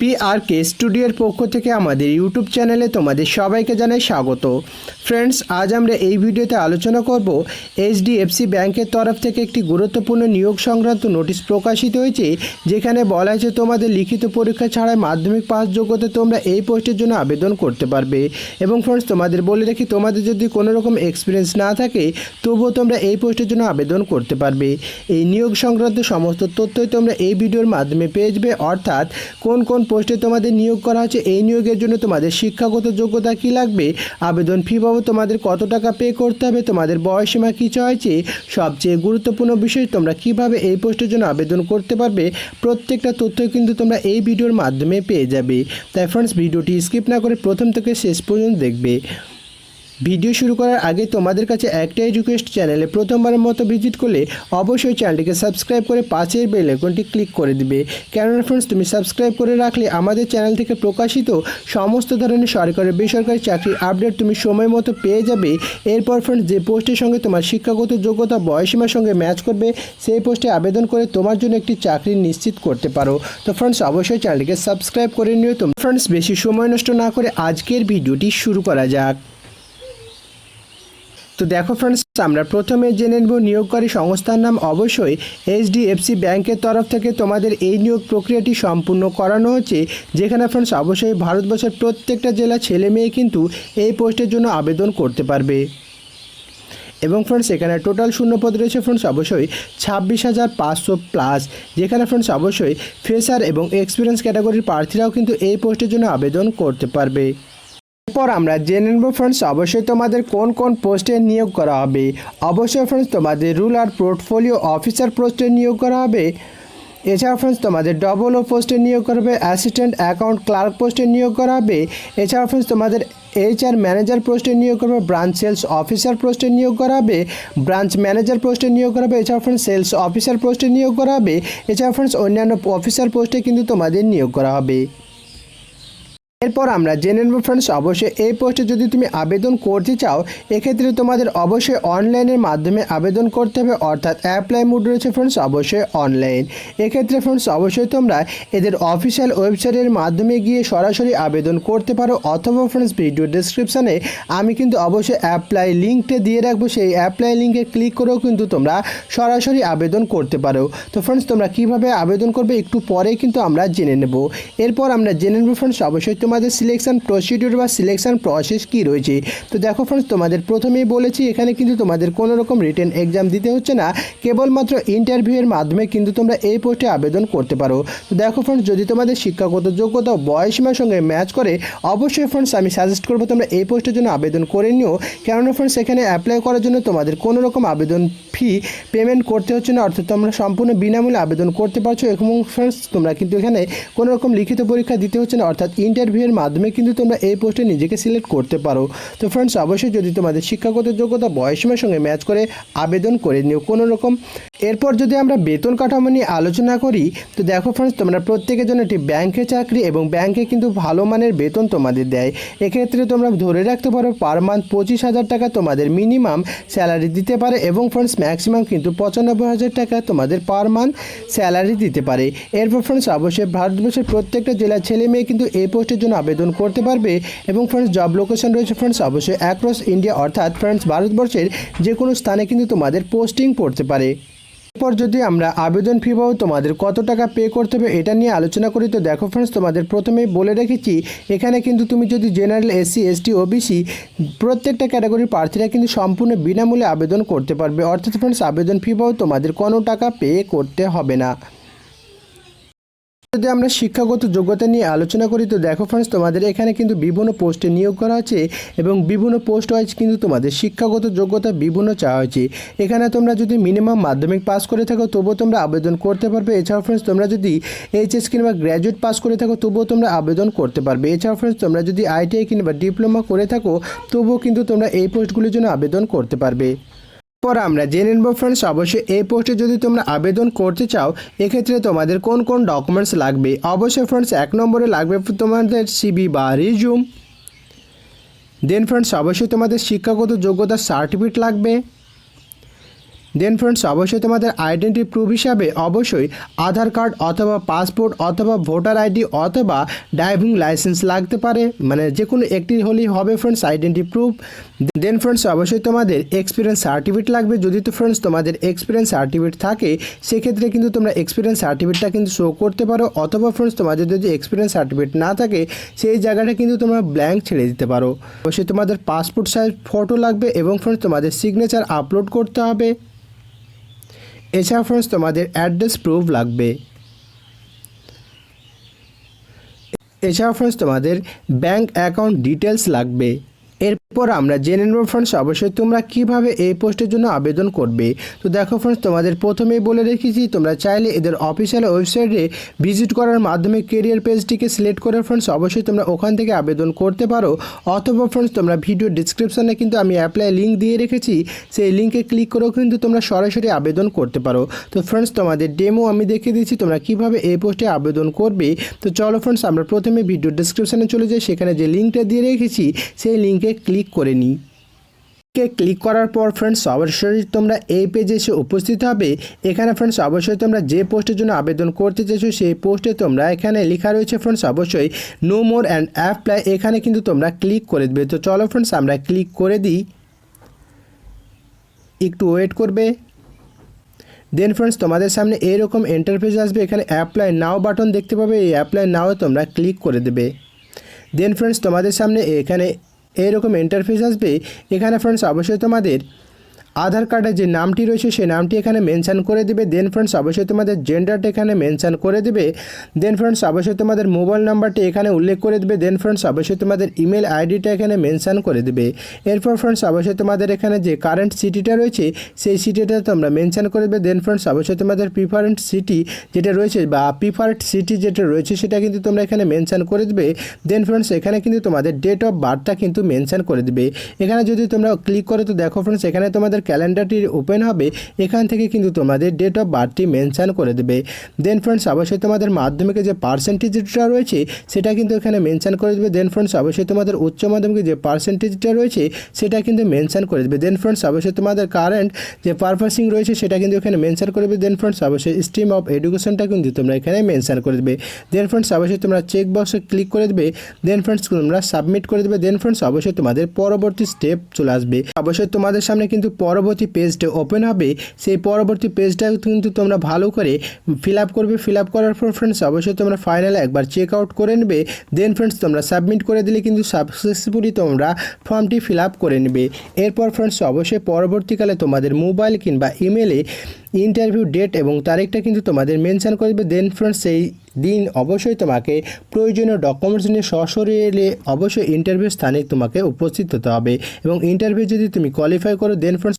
P R কে স্টুডিওর পক্ষ থেকে আমাদের ইউটিউব চ্যানেলে তোমাদের সবাইকে জানাই স্বাগত। ফ্রেন্ডস আজ আমরা এই ভিডিওতে আলোচনা করব এইচডিএফসি ব্যাংকের তরফ থেকে একটি গুরুত্বপূর্ণ নিয়োগ সংক্রান্ত নোটিশ প্রকাশিত হয়েছে, যেখানে বলা হয়েছে তোমাদের লিখিত পরীক্ষা ছাড়াই মাধ্যমিক পাস যোগ্যতা তোমরা এই পোস্টের জন্য আবেদন করতে পারবে। এবং ফ্রেন্ডস তোমাদের বলে রাখি, তোমাদের যদি কোনো রকম এক্সপিরিয়েন্স না থাকে, তবুও তোমরা এই পোস্টের জন্য আবেদন করতে পারবে। এই নিয়োগ সংক্রান্ত সমস্ত তথ্যই তোমরা এই ভিডিওর মাধ্যমে পেয়ে যাবে, অর্থাৎ কোন কোন পোস্টে তোমাদের নিয়োগ করা হচ্ছে এই নিয়োগের জন্য তোমাদের শিক্ষাগত যোগ্যতা কী লাগবে? আবেদন ফি বাবদ তোমাদের কত টাকা পে করতে হবে? তোমাদের বয়সীমা কী চাইছে? সবচেয়ে গুরুত্বপূর্ণ বিষয়, তোমরা কীভাবে এই পোস্টের জন্য আবেদন করতে পারবে? প্রত্যেকটা তথ্য কিন্তু তোমরা এই ভিডিওর মাধ্যমে পেয়ে যাবে। তাই ফ্রেন্ডস ভিডিওটি স্কিপ না করে প্রথম থেকে শেষ পর্যন্ত দেখবে। ভিডিও শুরু করার আগে তোমাদের কাছে একটাই রিকোয়েস্ট চ্যানেলে প্রথমবারের মতো ভিজিট করলে অবশ্যই চ্যানেলটিকে সাবস্ক্রাইব করে পাশের বেল আইকনটি ক্লিক করে দিবে। কেননা ফ্রেন্ডস তুমি সাবস্ক্রাইব করে রাখলে আমাদের চ্যানেল থেকে প্রকাশিত সমস্ত ধরনের সরকারি বেসরকারি চাকরির আপডেট তুমি সময় মতো পেয়ে যাবে। এরপর ফ্রেন্ডস যে পোস্টের সঙ্গে তোমার শিক্ষাগত যোগ্যতা বয়সীমার সঙ্গে ম্যাচ করবে, সেই পোস্টে আবেদন করে তোমার জন্য একটি চাকরি নিশ্চিত করতে পারো। তো ফ্রেন্ডস অবশ্যই চ্যানেলটিকে সাবস্ক্রাইব করে নিও। তোমরা ফ্রেন্ডস বেশি সময় নষ্ট না করে আজকের ভিডিওটি শুরু করা যাক। তো দেখো ফ্রেন্ডস আমরা প্রথমে জেনে নেব নিয়োগকারী সংস্থার নাম। অবশ্যই এইচডিএফসি ব্যাংকের তরফ থেকে তোমাদের এই নিয়োগ প্রক্রিয়াটি সম্পূর্ণ করানো হচ্ছে। যেখানে ফ্রেন্ডস অবশ্যই ভারতবর্ষের প্রত্যেকটা জেলা ছেলে মেয়ে কিন্তু এই পোস্টের জন্য আবেদন করতে পারবে। এবং ফ্রেন্ডস এখানে টোটাল শূন্যপদ রয়েছে ফ্রেন্ডস অবশ্যই ছাব্বিশ হাজার পাঁচশো প্লাস যেখানে ফ্রেন্ডস অবশ্যই ফ্রেশার এবং এক্সপিরিয়েন্স ক্যাটাগরির প্রার্থীরাও কিন্তু এই পোস্টের জন্য আবেদন করতে পারবে। এরপর আমরা জেনে নেব ফ্রেন্ডস অবশ্যই তোমাদের কোন কোন পোস্টে নিয়োগ করা হবে। অবশ্যই ফ্রেন্ডস তোমাদের রুলার পোর্টফোলিও অফিসার পোস্টে নিয়োগ করা হবে। এছাড়া ফ্রেন্ডস তোমাদের ডবল ও পোস্টে নিয়োগ করা হবে অ্যাসিস্ট্যান্ট অ্যাকাউন্ট ক্লার্ক পোস্টে নিয়োগ করা হবে। এছাড়া ফ্রেন্ডস তোমাদের এইচআর ম্যানেজার পোস্টে নিয়োগ করবে ব্রাঞ্চ সেলস অফিসার পোস্টে নিয়োগ করা হবে ব্রাঞ্চ ম্যানেজার পোস্টে নিয়োগ করা হবে এছাড়া ফ্রেন্ডস সেলস অফিসার পোস্টে নিয়োগ করা হবে। এছাড়া ফ্রেন্ডস অন্যান্য অফিসার পোস্টে কিন্তু তোমাদের নিয়োগ করা হবে। এরপর আমরা জেনে নেব ফ্রেন্ডস অবশ্যই এই পোস্টে যদি তুমি আবেদন করতে চাও, এক্ষেত্রে তোমাদের অবশ্যই অনলাইনের মাধ্যমে আবেদন করতে হবে, অর্থাৎ অ্যাপ্লাই মুড রয়েছে ফ্রেন্ডস অবশ্যই অনলাইন এক্ষেত্রে ফ্রেন্ডস অবশ্যই তোমরা এদের অফিসিয়াল ওয়েবসাইটের মাধ্যমে গিয়ে সরাসরি আবেদন করতে পারো, অথবা ফ্রেন্ডস ভিডিও ডিসক্রিপশানে আমি কিন্তু অবশ্যই অ্যাপ্লাই লিঙ্কটা দিয়ে রাখব, সেই অ্যাপ্লাই লিঙ্কে ক্লিক করেও কিন্তু তোমরা সরাসরি আবেদন করতে পারো। তো ফ্রেন্ডস তোমরা কীভাবে আবেদন করবে একটু পরেই কিন্তু আমরা জেনে নেব। এরপর আমরা জেনে নেব ফ্রেন্ডস অবশ্যই তোমাদের সিলেকশন প্রসিডিউর বা সিলেকশন প্রসেস কী রয়েছে? তো দেখো ফ্রেন্ডস তোমাদের প্রথমেই বলেছি, এখানে কিন্তু তোমাদের কোনো রকম রিটেন এক্সাম দিতে হচ্ছে না। কেবলমাত্র ইন্টারভিউয়ের মাধ্যমে কিন্তু তোমরা এই পোস্টে আবেদন করতে পারো। তো দেখো ফ্রেন্ডস যদি তোমাদের শিক্ষাগত যোগ্যতা বয়সীমার সঙ্গে ম্যাচ করে, অবশ্যই ফ্রেন্ডস আমি সাজেস্ট করব তোমরা এই পোস্টের জন্য আবেদন করে নিও। কেননা ফ্রেন্ডস এখানে অ্যাপ্লাই করার জন্য তোমাদের কোনো রকম আবেদন ফি পেমেন্ট করতে হচ্ছে না, অর্থাৎ তোমরা সম্পূর্ণ বিনামূল্যে আবেদন করতে পারছ এবং ফ্রেন্ডস তোমরা কিন্তু এখানে কোনো রকম লিখিত পরীক্ষা দিতে হচ্ছে না, অর্থাৎ ইন্টারভিউয়ের মাধ্যমে কিন্তু তোমরা এই পোস্টে নিজেকে সিলেক্ট করতে পারো। তো ফ্রেন্ডস অবশ্যই যদি তোমাদের শিক্ষাগত যোগ্যতা বয়সীমার সঙ্গে ম্যাচ করে, আবেদন করে নিও কোনো রকম। এরপর যদি আমরা বেতন কাঠামো নিয়ে আলোচনা করি, তো দেখো ফ্রেন্ডস তোমরা প্রত্যেকের জন্য একটি ব্যাংকে চাকরি এবং ব্যাংকে কিন্তু ভালো মানের বেতন তোমাদের দেয়। এক্ষেত্রে তোমরা ধরে রাখতে পারো পার মান্থ পঁচিশ হাজার টাকা তোমাদের মিনিমাম স্যালারি দিতে পারে এবং ফ্রেন্ডস ম্যাক্সিমাম কিন্তু পঁচানব্বই হাজার টাকা তোমাদের পার মান্থ স্যালারি দিতে পারে। এরপর ফ্রেন্ডস অবশ্যই ভারতবর্ষের প্রত্যেকটা জেলার ছেলে মেয়ে কিন্তু এই পোস্টের জন্য আবেদন করতে পারবে। এবং ফ্রেন্ডস জব লোকেশন রয়েছে ফ্রেন্ডস অবশ্যই অ্যাক্রস ইন্ডিয়া অর্থাৎ ফ্রেন্ডস ভারতবর্ষের যে কোনো স্থানে কিন্তু তোমাদের পোস্টিং পড়তে পারে। এরপর যদি আমরা আবেদন ফি পাবো তোমাদের কত টাকা পে করতে হবে এটা নিয়ে আলোচনা করি, তো দেখো ফ্রেন্ডস তোমাদের প্রথমেই বলে রেখেছি, এখানে কিন্তু তুমি যদি জেনারেল এসসি এসটি ওবিসি প্রত্যেকটা ক্যাটাগরির প্রার্থীরা কিন্তু সম্পূর্ণ বিনামূল্যে আবেদন করতে পারবে। অর্থাৎ ফ্রেন্ডস আবেদন ফি পাবো তোমাদের কোনো টাকা পে করতে হবে না। যদি আমরা শিক্ষাগত যোগ্যতা নিয়ে আলোচনা করি, তো দেখো ফ্রেন্ডস তোমাদের এখানে কিন্তু বিভিন্ন পোস্টে নিয়োগ করা হয়েছে এবং বিভিন্ন পোস্ট ওয়াইজ কিন্তু তোমাদের শিক্ষাগত যোগ্যতা বিভিন্ন চাওয়া হয়েছে। এখানে তোমরা যদি মিনিমাম মাধ্যমিক পাস করে থাকো, তবুও তোমরা আবেদন করতে পারবে। এছাড়াও ফ্রেন্ডস তোমরা যদি এইচএস কিংবা গ্র্যাজুয়েট পাস করে থাকো, তবুও তোমরা আবেদন করতে পারবে। এছাড়াও ফ্রেন্ডস তোমরা যদি আইটিআই কিংবা ডিপ্লোমা করে থাকো, তবুও কিন্তু তোমরা এই পোস্টগুলির জন্য আবেদন করতে পারবে। পর আমরা জেনে নেব ফ্রেন্ডস অবশ্যই এই পোস্টে যদি তোমরা আবেদন করতে চাও, এক্ষেত্রে তোমাদের কোন কোন ডকুমেন্টস লাগবে? অবশ্যই ফ্রেন্ডস এক নম্বরে লাগবে তোমাদের সিবি বা রিজুম দেন ফ্রেন্ডস অবশ্যই তোমাদের শিক্ষাগত যোগ্যতার সার্টিফিকেট লাগবে। দেন ফ্রেন্ডস অবশ্যই তোমাদের আইডেন্টি প্রুফ হিসাবে অবশ্যই আধার কার্ড অথবা পাসপোর্ট অথবা ভোটার আইডি অথবা ড্রাইভিং লাইসেন্স লাগতে পারে। মানে যে কোনো একটি হলেই হবে friends identity proof then friends অবশ্যই তোমাদের এক্সপিরিয়েন্স সার্টিফিকেট লাগবে। যদি তো ফ্রেন্ডস তোমাদের এক্সপিরিয়েন্স সার্টিফিকেট থাকে, সেক্ষেত্রে কিন্তু তোমরা এক্সপিরিয়েন্স সার্টিফিকেটটা কিন্তু শো করতে পারো। অথবা ফ্রেন্ডস তোমাদের যদি এক্সপিরিয়েন্স সার্টিফিকেট না থাকে, সেই জায়গাটা কিন্তু তোমরা ব্ল্যাঙ্ক ছেড়ে দিতে পারো। অবশ্যই তোমাদের পাসপোর্ট সাইজ ফটো লাগবে এবং ফ্রেন্ডস তোমাদের সিগনেচার আপলোড করতে হবে। এছাড়া ফ্রেন্ডস তোমাদের অ্যাড্রেস প্রুফ লাগবে। এছাড়া ফ্রেন্ডস তোমাদের ব্যাংক অ্যাকাউন্ট ডিটেলস লাগবে। এরপর আমরা জেনে নেব ফ্রেন্ডস অবশ্যই তোমরা কীভাবে এই পোস্টের জন্য আবেদন করবে। তো দেখো ফ্রেন্ডস তোমাদের প্রথমেই বলে রেখেছি, তোমরা চাইলে এদের অফিসিয়াল ওয়েবসাইটে ভিজিট করার মাধ্যমে কেরিয়ার পেজটিকে সিলেক্ট করে ফ্রেন্ডস অবশ্যই তোমরা ওখান থেকে আবেদন করতে পারো। অথবা ফ্রেন্ডস তোমরা ভিডিও ডিসক্রিপশনে কিন্তু আমি অ্যাপ্লাই লিঙ্ক দিয়ে রেখেছি, সেই লিঙ্কে ক্লিক করেও কিন্তু তোমরা সরাসরি আবেদন করতে পারো। তো ফ্রেন্ডস তোমাদের ডেমো আমি দেখিয়ে দিচ্ছি তোমরা কীভাবে এই পোস্টে আবেদন করবে। তো চলো ফ্রেন্ডস আমরা প্রথমে ভিডিও ডিসক্রিপশনে চলে যাই, সেখানে যে লিঙ্কটা দিয়ে রেখেছি, সেই লিঙ্কে ক্লিক করে নিই কে ক্লিক করার পর ফ্রেন্ডস অবশ্যই তোমরা এই পেজে এসে উপস্থিত হবে। এখানে ফ্রেন্ডস অবশ্যই তোমরা যে পোস্টের জন্য আবেদন করতে চাইছো, সেই পোস্টে তোমরা এখানে লেখা রয়েছে ফ্রেন্ডস অবশ্যই নো মোর অ্যান্ড অ্যাপ্লাই এখানে কিন্তু তোমরা ক্লিক করে দেবে। তো চলো ফ্রেন্ডস আমরা ক্লিক করে দিই। একটু ওয়েট করবে। দেন ফ্রেন্ডস তোমাদের সামনে এরকম ইন্টারফেস আসবে। এখানে অ্যাপ্লাই নাও বাটন দেখতে পাবে। এই অ্যাপ্লাই নাও তোমরা ক্লিক করে দেবে। দেন ফ্রেন্ডস তোমাদের সামনে এখানে এরকম ইন্টারফেস আসবে। এখানে ফ্রেন্ডস অবশ্যই তোমাদের আধার কার্ডে যে নামটি রয়েছে, সেই নামটি এখানে মেনশান করে দিবে। দেন ফ্রেন্ডস অবশ্যই তোমাদের জেন্ডারটা এখানে মেনশান করে দিবে। দেন ফ্রেন্ডস অবশ্যই তোমাদের মোবাইল নাম্বারটি এখানে উল্লেখ করে দেবে। দেন ফ্রেন্ডস অবশ্যই তোমাদের ইমেল আইডিটা এখানে মেনশান করে দেবে। এরপর ফ্রেন্ডস অবশ্যই তোমাদের এখানে যে কারেন্ট সিটিটা রয়েছে, সেই সিটিটা তোমরা মেনশান করে দেবে। দেন ফ্রেন্ডস অবশ্যই তোমাদের প্রিফারেন্ট সিটি যেটা রয়েছে বা প্রিফারেড সিটি যেটা রয়েছে, সেটা কিন্তু তোমরা এখানে মেনশান করে দেবে। দেন ফ্রেন্ডস এখানে কিন্তু তোমাদের ডেট অফ বার্থটা কিন্তু মেনশান করে দেবে। এখানে যদি তোমরা ক্লিক করো, তো দেখো ফ্রেন্ডস এখানে তোমাদের ক্যালেন্ডারটি ওপেন হবে, এখান থেকে কিন্তু তোমাদের ডেট অফ বার্থটি মেনশান করে দেবে। দেন ফ্রেন্ডস অবশ্যই তোমাদের মাধ্যমিকে যে পার্সেন্টেজটা রয়েছে, সেটা কিন্তু এখানে মেনশান করে দেবে। দেন ফ্রেন্ডস অবশ্যই তোমাদের উচ্চ মাধ্যমিকে যে পার্সেন্টেজটা রয়েছে, সেটা কিন্তু মেনশান করে দেবে। দেন ফ্রেন্ডস অবশ্যই তোমাদের কারেন্ট যে পারপাসিং রয়েছে, সেটা কিন্তু এখানে মেনশান করে দেবে। দেন ফ্রেন্ডস অবশ্যই স্ট্রিম অফ এডুকেশনটা কিন্তু তোমরা এখানে মেনশান করে দেবে। দেন ফ্রেন্ডস অবশ্যই তোমরা চেক বক্সে ক্লিক করে দেবে। দেন ফ্রেন্ডস তোমরা সাবমিট করে দেবে। দেন ফ্রেন্ডস অবশ্যই তোমাদের পরবর্তী স্টেপ চলে আসবে। অবশ্যই তোমাদের সামনে কিন্তু পরবর্তী পেজটা ওপেন হবে। সেই পরবর্তী পেজটা কিন্তু তোমরা ভালো করে ফিল আপ করবে। ফিল আপ করার পর ফ্রেন্ডস অবশ্যই তোমরা ফাইনালে একবার চেক আউট করে নেবে। দেন ফ্রেন্ডস তোমরা সাবমিট করে দিলে কিন্তু সাকসেসফুলি তোমরা ফর্মটি ফিল আপ করে নেবে। এরপর ফ্রেন্ডস অবশ্যই পরবর্তীকালে তোমাদের মোবাইল কিংবা ইমেলে ইন্টারভিউ ডেট এবং তারিখটা কিন্তু তোমাদের মেনশান করবে দেন ফ্রেন্ডস সেই দিন অবশ্যই তোমাকে প্রয়োজনীয় ডকুমেন্টস নিয়ে সশরীরে এলে অবশ্যই ইন্টারভিউ স্থানে তোমাকে উপস্থিত হতে হবে। এবং ইন্টারভিউ যদি তুমি কোয়ালিফাই করো দেন ফ্রেন্ডস